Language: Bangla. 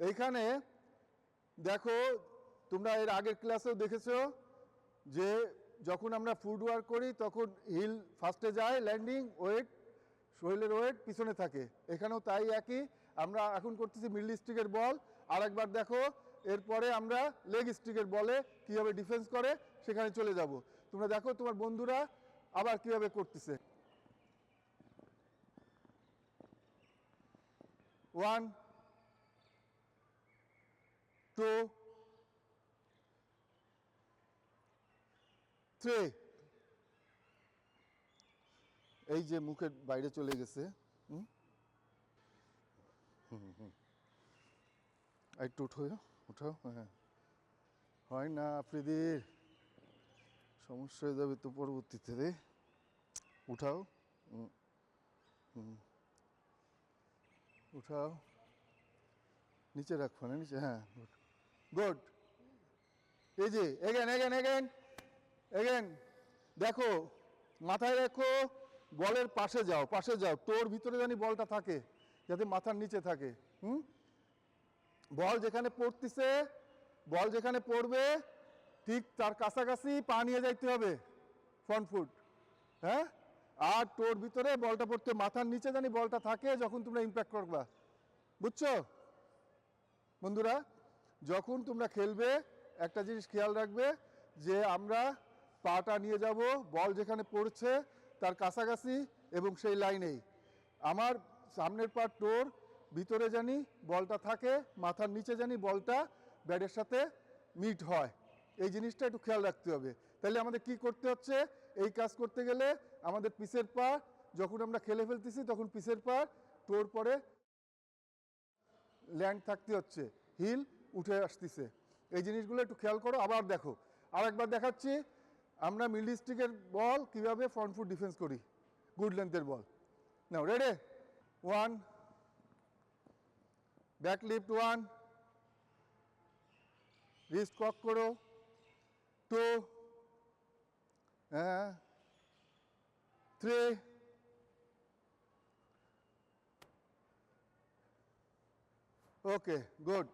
এইখানে দেখো, তোমরা এর আগের ক্লাসেও দেখেছ যে যখন আমরা ফুড ওয়ার্ক করি, তখন হিল ফার্স্টে যায় ল্যান্ডিং ওয়েট শরীরের ওয়েট পিছনে থাকে। এখানেও তাই একই। আমরা এখন করতেছি মিডল স্টিকের বল আর একবার দেখো, এরপরে আমরা লেগ স্টিকের বলে কীভাবে ডিফেন্স করে, সেখানে চলে যাব। তোমরা দেখো, তোমার বন্ধুরা আবার কীভাবে করতেছে। One two three. এই যে মুখের বাইরে চলে গেছে একটু উঠো উঠাও হ্যাঁ। হয় না, আফ্রিদির। সমস্যা হয়ে যাবে তো পরবর্তীতে রে। উঠাও। উঠাও। নিচে রাখো না, নিচে হ্যাঁ গুড যে এগেন এগেন এগেন এগেন দেখো, মাথায় রেখো, বলের পাশে যাও পাশে যাও। তোর ভিতরে জানি বলটা থাকে, যাতে মাথার নিচে থাকে। হুম? বল যেখানে পড়তিছে, বল যেখানে পড়বে, ঠিক তার কাছাকাছি পা নিয়ে যাইতে হবে ফ্রন্ট ফুট হ্যাঁ? আর তোর ভিতরে বলটা পড়তে, মাথার নিচে জানি বলটা থাকে, যখন তোমরা ইম্প্যাক্ট করবা। বুঝছ? বন্ধুরা যখন তোমরা খেলবে, একটা জিনিস খেয়াল রাখবে যে আমরা পাটা নিয়ে যাব, বল যেখানে পড়ছে তার কাছাকাছি এবং সেই লাইনেই আমার সামনের পা টোর ভিতরে জানি বলটা থাকে, মাথার নিচে জানি বলটা ব্যাটের সাথে মিট হয়। এই জিনিসটা একটু খেয়াল রাখতে হবে। তাহলে আমাদের কি করতে হচ্ছে? এই কাজ করতে গেলে আমাদের পিসের পা যখন আমরা খেলে ফেলতেছি তখন পিসের পা টোর পরে ল্যান্ড থাকতে হচ্ছে। হিল উঠে আসতেছে। এই জিনিসগুলো একটু খেয়াল করো, আবার দেখো। আরেকবার দেখাচ্ছি, আমরা মিডল স্টিকের বল কীভাবে ফ্রন্ট ফুট ডিফেন্স করি? গুড লেন্থের বল। নাও ready one back lift one wrist cock করো। টু হ্যাঁ থ্রি ওকে গুড